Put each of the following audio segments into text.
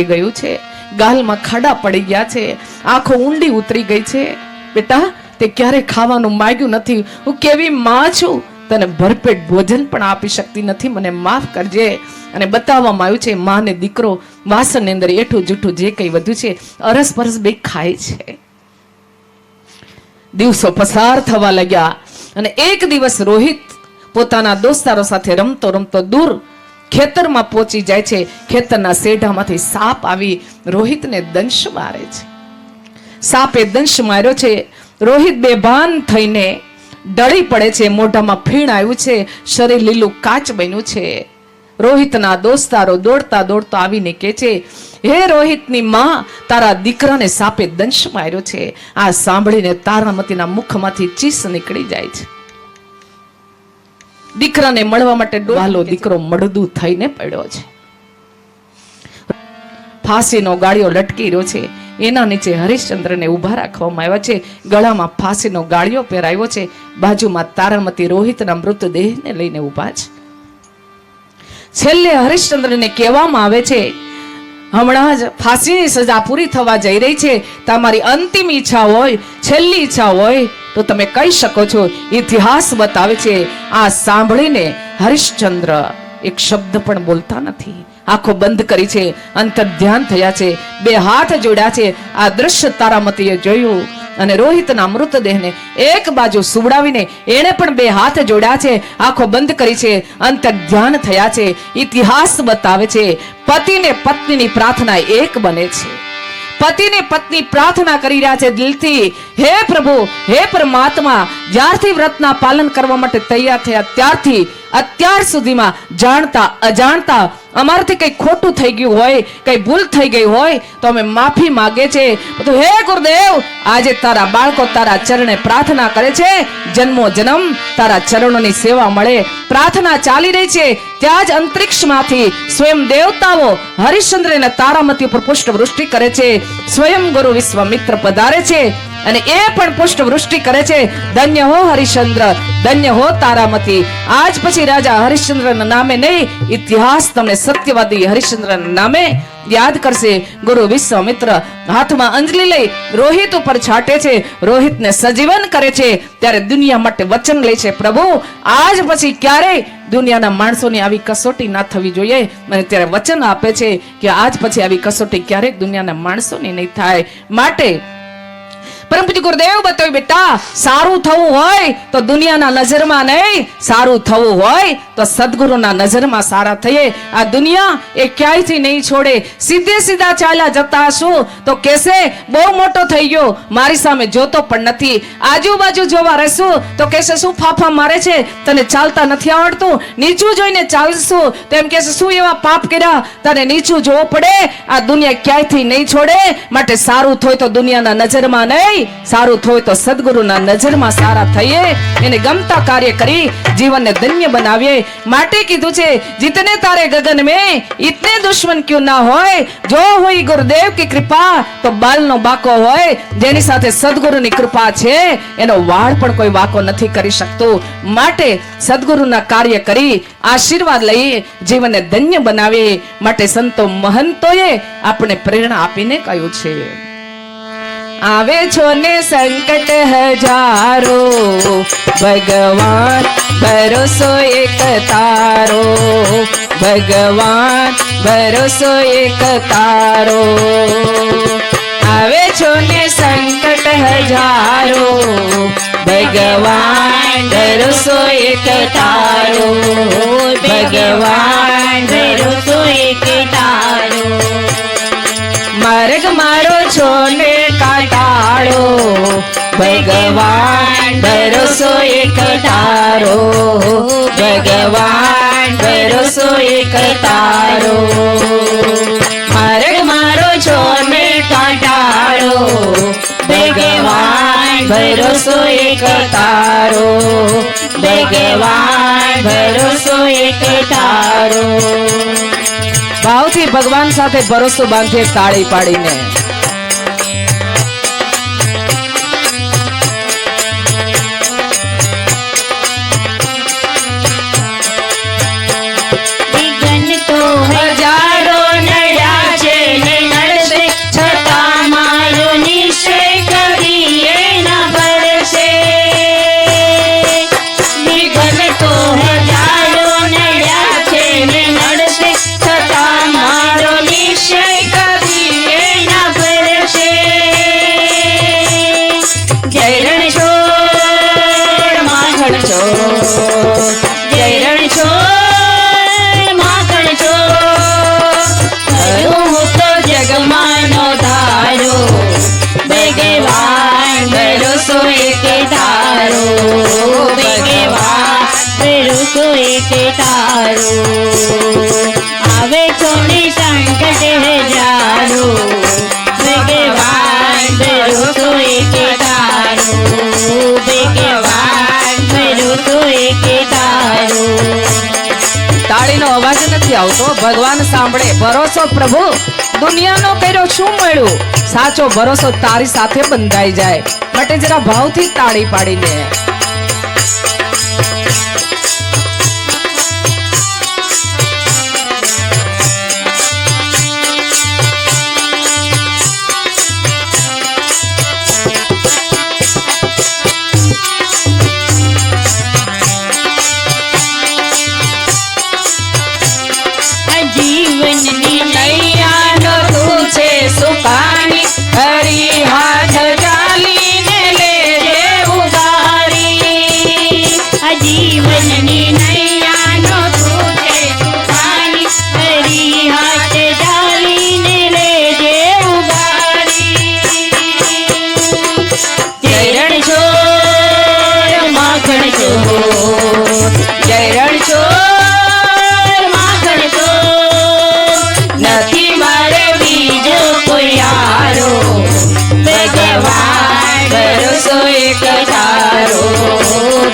થઈ ગયું છે. ગાલમાં ખાડા પડી ગયા છે. આંખો ઊંડી ઉતરી ગઈ છે. બેટા, તે ક્યારે ખાવાનું માગ્યું નથી. હું કેવી માં છું? તને ભરપેટ ભોજન પણ આપી શકતી નથી. મને માફ કરજે. અને બતાવવામાં આવ્યું છે, માં ને દીકરો વાસણની અંદર એઠું જૂઠું જે કંઈ વધ્યું છે અરસ પરસ બે ખાય છે. દિવસો પસાર થવા લાગ્યા. અને એક દિવસ રોહિત પોતાના દોસ્તારો સાથે રમતો રમતો દૂર ખેતરમાં પહોંચી જાય છે. ખેતરના સેઢામાંથી સાપ આવી રોહિતને દંશ મારે છે. સાપે દંશ માર્યો છે. રોહિત બેભાન થઈને ડળી પડે છે. મોઢામાં ફીણ આવ્યું છે. શરીર લીલું કાચ બન્યું છે. રોહિતના દોસ્તારો દોડતા દોડતા આવીને કહે છે, હે રોહિતની માં, તારા દીકરાને સાપે દંશ માર્યો છે. આ સાંભળીને તારામતીના મુખમાંથી ચીસ નીકળી જાય છે. દીકરાને મળવા માટે ડોહાલો દીકરો મળદું થઈને પડ્યો છે. ફાંસીનો ગાળિયો લટકી રહ્યો છે. એના નીચે હરિશ્ચંદ્રને ઊભા રાખવામાં આવ્યા છે. ગળામાં ફાંસીનો ગાળિયો પહેરાયો છે. બાજુમાં તારામતી રોહિતના મૃતદેહને લઈને ઊભા છે. છેલ્લે હરિશ્ચંદ્રને કહેવામાં આવે છે હમણાં જ ફાંસીની સજા પૂરી થવા જઈ રહી છે. તમારી અંતિમ ઈચ્છા હોય, છેલ્લી ઈચ્છા હોય, તો તમે કહી શકો છો, ઇતિહાસ બતાવે છે. આ સાંભળીને હરિશ્ચંદ્ર એક શબ્દ પણ બોલતા નથી. આંખો બંધ કરી છે અંતર ધ્યાન થયા છે, બે હાથ જોડ્યા છે. આ દ્રશ્ય તારામતીએ જોયું. અને રોહિતના મૃતદેહને એક બાજુ સુવડાવીને એણે પણ બે હાથ જોડ્યા છે, આંખો બંધ કરી છે અંત ધ્યાન થયા છે, ઇતિહાસ બતાવે છે, પતિને પત્નીની પ્રાર્થના એક બને છે. પતિને પત્ની પ્રાર્થના કરી રહ્યા છે દિલથી, હે પ્રભુ, હે પરમાત્મા, જ્યારથી વ્રતના પાલન કરવા માટે તૈયાર થયા ત્યારથી અત્યાર સુધીમાં જાણતા, અજાણતા, અમારાથી કંઈ ખોટું થઈ ગયું હોય, કંઈ ભૂલ થઈ ગઈ હોય, તો અમે માફી માગે છે. તો હે ગુરુદેવ, આજે તારા બાળકો તારા ચરણે પ્રાર્થના કરે છે. જન્મો જન્મ, તારા ચરણોની સેવા મળે. પ્રાર્થના ચાલી રહી છે. ત્યાં જ અંતરિક્ષમાંથી સ્વયં દેવતાઓ હરિશ્ચંદ્ર અને તારામતી ઉપર પુષ્ટ વૃષ્ટિ કરે છે. સ્વયં ગુરુ વિશ્વામિત્ર પધારે છે. અને એ પણ પુષ્ટ વૃષ્ટિ કરે છે. ધન્ય હો હરિશ્ચંદ્ર, ધન્ય હો તારામતી. આજ પછી રાજા હરિશ્ચંદ્રના નામે નહીં, ઇતિહાસ તમને સત્યવાદી હરિશ્ચંદ્રના નામે યાદ કરશે. ગુરુ વિશ્વામિત્ર હાથમાં અંજલિ લઈ રોહિત ઉપર છાટે છે. રોહિતને સજીવન કરે છે. ત્યારે દુનિયા માટે વચન લે છે પ્રભુ. આજ પછી ક્યારેય દુનિયાના માણસોની આવી કસોટી ના થવી જોઈએ. અને ત્યારે વચન આપે છે કે આજ પછી આવી કસોટી ક્યારેક દુનિયાના માણસોની નહીં થાય. માટે પરમ ગુરુદેવ બતાવ્યું, બેટા, સારું થવું હોય તો દુનિયાના નજરમાં નહીં, સારું થવું હોય તો સદગુરુના નજરમાં સારા થઈએ. આ દુનિયા એ ક્યાંયથી નહીં છોડે. સીધે સીધા ચાલ્યા જતા હશું તો કેસે? બહુ મોટો થઈ ગયો. મારી સામે જોતો પણ નથી. આજુબાજુ જોવા રહેશું તો કેસે, શું ફાફા મારે છે? તને ચાલતા નથી આવડતું? નીચું જોઈને ચાલશું તો એમ કેસે, શું એવા પાપ કર્યા? તને નીચું જોવું પડે? આ દુનિયા ક્યાંયથી નહીં છોડે? માટે સારું થાય તો દુનિયાના નજરમાં નહીં. સારું થયું તો સદગુરુના નજરમાં સારા થઈએ. એને ગમતા કાર્ય કરી, જીવનને ધન્ય બનાવીએ. માટે કીધું છે, જીતને તારે ગગન મે ઇતને દુશ્મન ક્યું ના હોય? જો હોય ગુરુદેવ કી કૃપા, તો બાલનો બાકો હોય. જેની સાથે સદગુરુની કૃપા છે, એનો વાળ પણ કોઈ વાકો નથી કરી શકતું. માટે સદગુરુના કાર્ય કરી, આશીર્વાદ લઈ, જીવનને ધન્ય બનાવીએ. માટે સંતો મહંતોએ આપણે પ્રેરણા આપીને કહ્યું છે. આવે છો ને સંકટ હજારો? ભગવાન, ભરોસો એક તારો. ભગવાન, ભરોસો એક તારો. આવે છો ને સંકટ હજારો? ભગવાન, ભરોસો એક તારો. ભગવાન, ભરોસો એક તારો. માર્ગ મારો છો ને ભગવાન ભરોસો એક તારો. ભગવાન ભરોસો એક તારો. ભરોસો એક તારો. ભગવાન ભરોસો એક તારો. ભાવથી ભગવાન સાથે ભરોસો બાંધીએ તાળી પાડીને. તો ભગવાન સાંભળે, ભરોસો પ્રભુ, દુનિયાનો કર્યો શું મળ્યું? સાચો ભરોસો તારી સાથે બંધાઈ જાય. માટે જરા ભાવથી તાળી પાડીને. જીવનની જય રણછોડ નથી મારે કોઈ યારો ભગવાન એક તારો.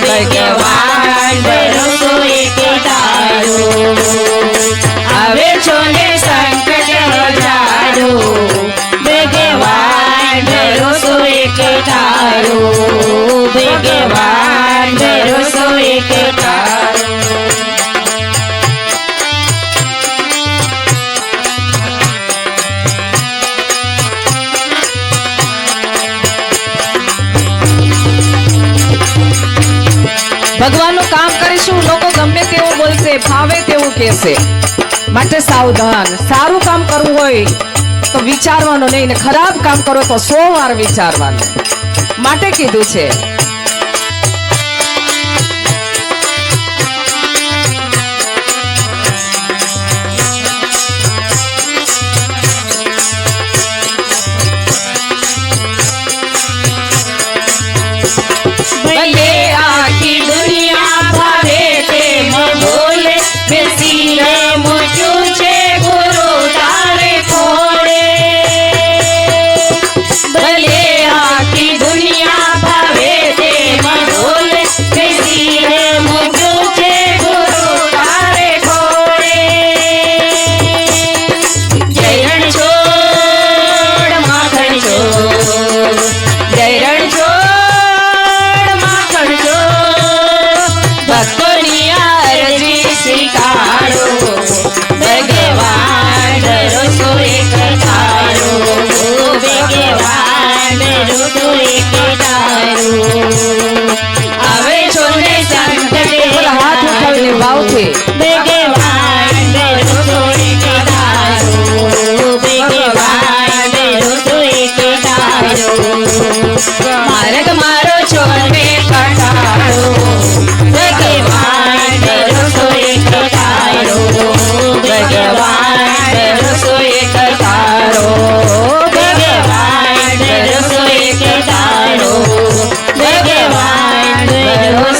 ભગવાન એક તારો. આવે છો ને કહેશે માટે સાવધાન. સારું કામ કરવું હોય તો વિચારવાનું નહીં ને ખરાબ કામ કરો તો સો વાર વિચારવાનું. માટે કીધું છે.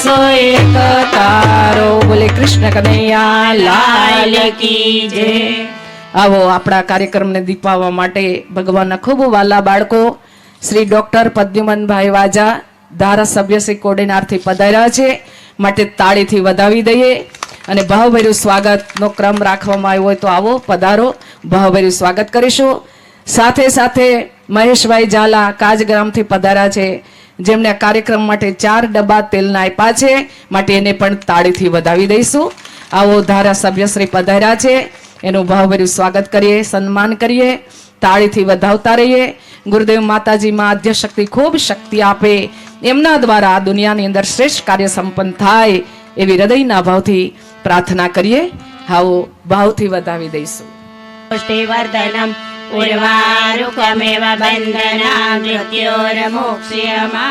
ભરોસો એક તારો બોલે કૃષ્ણ કનૈયા લાલ કી જય આવો આપણા કાર્યક્રમને દીપાવવા માટે ભગવાનના ખૂબ વાલા બાળકો, શ્રી ડોક્ટર પદ્યુમનભાઈ વાજા, ધારાસભ્ય શ્રી કોડીનારથી પધાર્યા છે. માટે તાળીથી વધાવી દઈએ. અને ભાવભર્યું સ્વાગતનો ક્રમ રાખવામાં આવ્યો હોય તો આવો, પધારો. ભાવભર્યું સ્વાગત કરીશું. સાથે સાથે મહેશભાઈ ઝાલા કાજગ્રામથી પધાર્યા છે. જેમને આ કાર્યક્રમ માટે ચાર ડબ્બા તેલના આપ્યા છે, માટે એને પણ તાળીથી વધાવી દઈશું. આવો ધારાસભ્ય શ્રી પધાર્યા છે. એનું ભાવભર્યું સ્વાગત કરીએ, સન્માન કરીએ, તાળીથી વધાવતા રહીએ. ગુરુદેવ માતાજીમાં આદ્ય શક્તિ ખૂબ શક્તિ આપે. એમના દ્વારા દુનિયાની અંદર શ્રેષ્ઠ કાર્ય સંપન્ન થાય એવી હૃદયના ભાવથી પ્રાર્થના કરીએ. આવો ભાવથી વધાવી દઈશું. उर्वारुकमेव बन्धना मृत्योर्मोक्ष्यमा